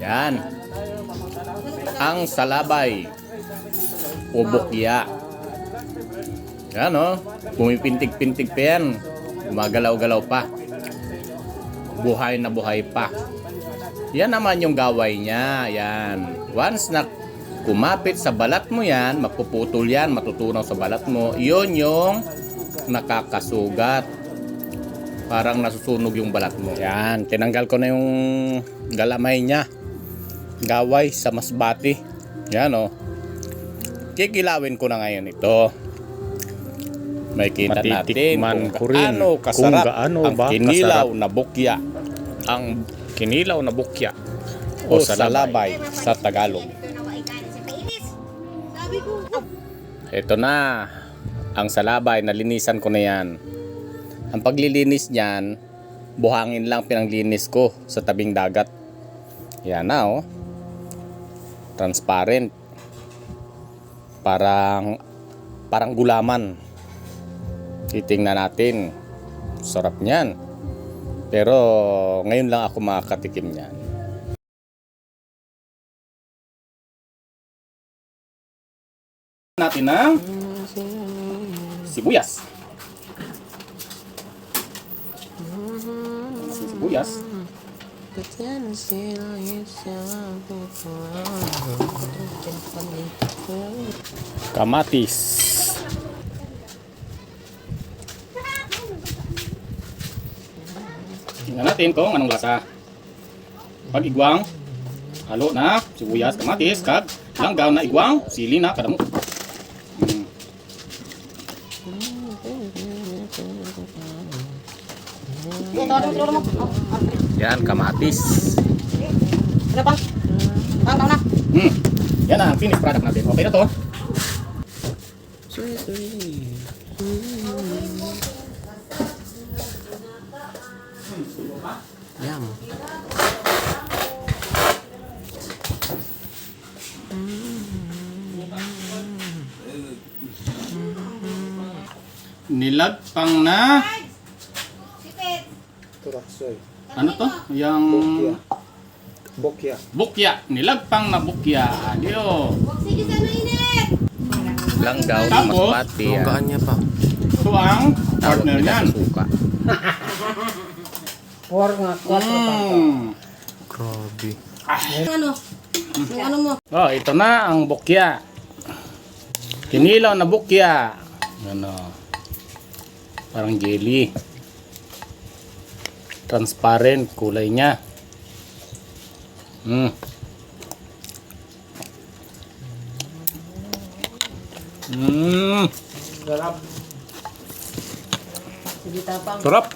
Yan. Ang salabay. O bukya. Yan o. Pumipintig-pintig pa yan. Gumagalaw-galaw pa. Buhay na buhay pa. Yan naman yung gaway niya. Yan. Once na kumapit sa balat mo yan, mapuputol yan, matutunaw sa balat mo, yun yung nakakasugat. Parang nasusunog yung balat mo. Yan, tinanggal ko na yung galamay niya. Gaway sa masbati. Yan o. Kikilawin ko na ngayon ito. May kita natin Matitikman kung ko rin gaano kasarap kung gaano ang ba kinilaw kasarap. na bukya. Ang Kinilaw na bukya. o salabay sa Tagalog. Ito na kainin sa ko, Ito na. Ang salabay, nalinisan ko na yan. Ang paglilinis niyan, buhangin lang pinanglinis ko sa tabing dagat. Yan na oh. Transparent. Parang parang gulaman. Titingnan natin. Sarap niyan. Pero ngayon lang ako makakatikim niyan. Natin ng sibuyas. Sibuyas. Kamatis. Tingnan natin kung anong lasa. Pag igwang, halo na sibuyas, kamatis, kag langgaw na igwang, sili na kadamo. Yan, kamatis. ano pa? Tama na. Hmm. Yan na, ang finished product natin. Okay na to. Yum. Nilagpang na. Turaksoy. ano to? Yung Bokya. bukya. Nilagpang na bukya. Sa mainit. Langgaw na Tapos, masbati. Ang gaan niya pa. Ito ang partner niyan. suka. Por nga, 4 Mm. Grabe. Yung ano? Yung ano mo? Oh, ito na ang bukya. Kinilaw na bukya. Ano? Parang jelly. Transparent kulay niya. Mm. Mm. Garap.